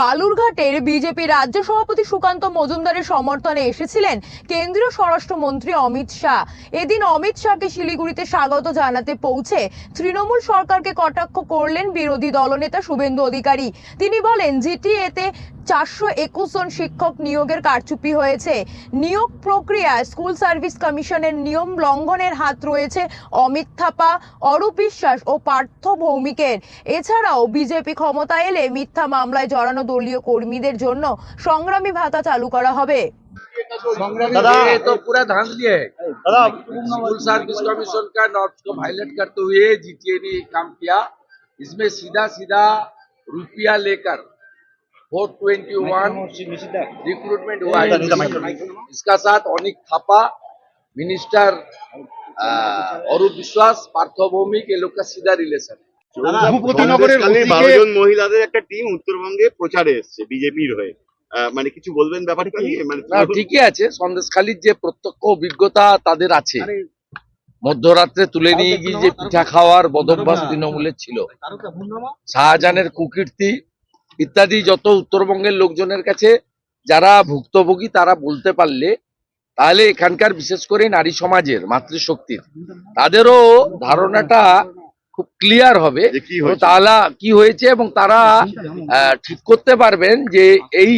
বালুরঘাটের BJP রাজ্য সভাপতি সুকান্ত মজুমদারের সমর্থনে এসেছিলেন কেন্দ্রীয় স্বরাষ্ট্রমন্ত্রী অমিত শাহ। এদিন অমিত শাহকে শিলিগুড়িতে স্বাগত জানাতে পৌঁছে তৃণমূল সরকারকে কটাক্ষ করলেন বিরোধী দলনেতা শুভেন্দু অধিকারী। তিনি বলেন, জিটিএতে চারশো একুশ জন শিক্ষক নিয়োগের কারচুপি হয়েছে। নিয়োগ প্রক্রিয়ায় স্কুল সার্ভিস কমিশনের নিয়ম লঙ্ঘনের হাত রয়েছে অমিত থাপা, অরূপ বিশ্বাস ও পার্থ ভৌমিকের। এছাড়াও বিজেপি ক্ষমতা এলে মিথ্যা মামলায় জড়ানো দলীয় কর্মীদের জন্য সংগ্রামী ভাতা চালু করা হবে दादा ये तो पूरा धांध लिया है दादा स्कूल सर्विस कमीशन का नॉर्म्स को वायलेट करते हुए जीटीए ने ये काम किया इसमें सीधा सीधा रुपया लेकर फोर ट्वेंटी वन रिक्रूटमेंट हुआ है इसका साथ अनिक थापा मिनिस्टर अ, अरूप विश्वास पार्थ भौमिक ये लोग का सीधा रिलेशन ভূপতিনগরের সন্দেশখালী ওদিকে- বারো জন মহিলাদের একটা টিম উত্তরবঙ্গে প্রচারে এসছে বিজেপির হয়ে। মানে কিছু বলবেন ব্যাপারটা নিয়ে মানে ঠিকই আছে সন্দেশখালীর যে প্রত্যক্ষ অভিজ্ঞতা তাদের আছে। মধ্যরাত্রে তুলে নিয়ে গিয়ে যে পিঠা খাওয়ার বদভ্যাস তৃণমূলের ছিল। শাহজাহানের কুকীর্তি ইত্যাদি যত উত্তরবঙ্গের লোকজনের কাছে যারা ভুক্তভোগী তারা বলতে পারলে তাহলে এখানকার বিশেষ করে নারী সমাজের মাতৃশক্তির তাদেরও ধারণাটা খুব ক্লিয়ার হবে। যে কি হয়েছে। তাহলে কি হয়েছে এবং তারা ঠিক করতে পারবেন যে এই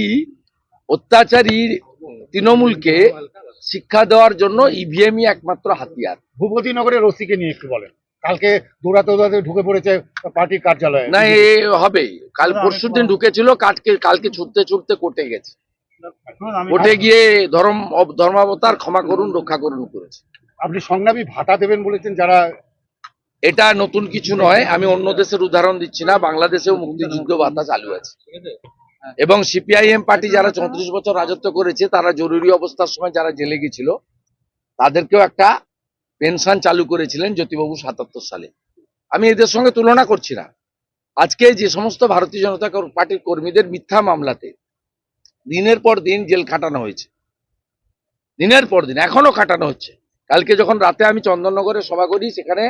অত্যাচারী তৃণমূলকে শিক্ষা দেওয়ার জন্য ইভিএমই একমাত্র হাতিয়ার। ভূপতিনগরের ওসিকে নিয়ে একটু বলেন। কালকে দৌড়াতে দৌড়াতে ঢুকে পড়েছে পার্টির কার্যালয়ে। না এ হবে। কাল পরশু দিন ঢুকেছিল কালকে কালকে ছুটতে ছুটতে কোর্টে গেছে। কোর্টে গিয়ে ধর্ম ধর্মাবতার ক্ষমা করুন রক্ষা করুন করেছে। আপনি সংগ্রামী ভাতা দেবেন বলেছেন যারা এটা নতুন কিছু নয়, আমি অন্য দেশের উদাহরণ দিচ্ছি না, বাংলাদেশেও মুক্তিযুদ্ধ ভাতা চালু আছে। এবং সিপিআইএম পার্টি যারা চৌত্রিশ বছর রাজত্ব করেছে, তারা জরুরি অবস্থার সময় যারা জেলে গেছিল, তাদেরকেও একটা পেনশন চালু করেছিলেন জ্যোতিবাবু সাতাত্তর সালে। আমি এদের সঙ্গে তুলনা করছি না। আজকে যে সমস্ত ভারতীয় জনতা পার্টির কর্মীদের মিথ্যা মামলাতে দিনের পর দিন জেল খাটানো হয়েছে। দিনের পর দিন এখনও খাটানো হচ্ছে। কালকে যখন রাতে আমি চন্দননগরে সভা করি, সেখানে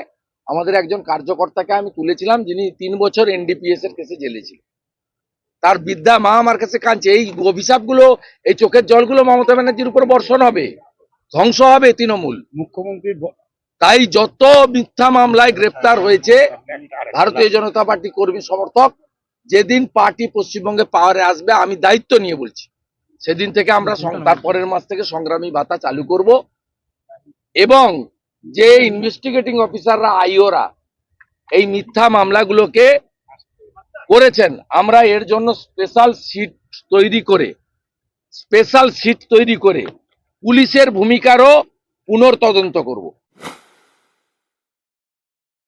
আমাদের একজন কার্যকর্তাকে আমি তুলেছিলাম যিনি তিন বছর এনডিপিএস এর কেসে জেলে ছিল তার বিদ্যা মা আমার কাছে কাঁদছে এই অভিশাপগুলো এই চোখের জলগুলো মমতা ব্যানার্জির উপর বর্ষণ হবে ধ্বংস হবে তৃণমূল। মুখ্যমন্ত্রী তাই যত মিথ্যা মামলায় গ্রেপ্তার হয়েছে ভারতীয় জনতা পার্টি কর্মী সমর্থক যেদিন পার্টি পশ্চিমবঙ্গে পাওয়ারে আসবে আমি দায়িত্ব নিয়ে বলছি। সেদিন থেকে আমরা সং- তার পরের মাস থেকে সংগ্রামী ভাতা চালু করব। এবং যে ইনভেস্টিগেটিং অফিসাররা আইওরা এই মিথ্যা মামলাগুলোকে করেছেন, আমরা এর জন্য স্পেশাল সিট তৈরি করে স্পেশাল সিট তৈরি করে পুলিশের ভূমিকারও পুনর্তদন্ত করব।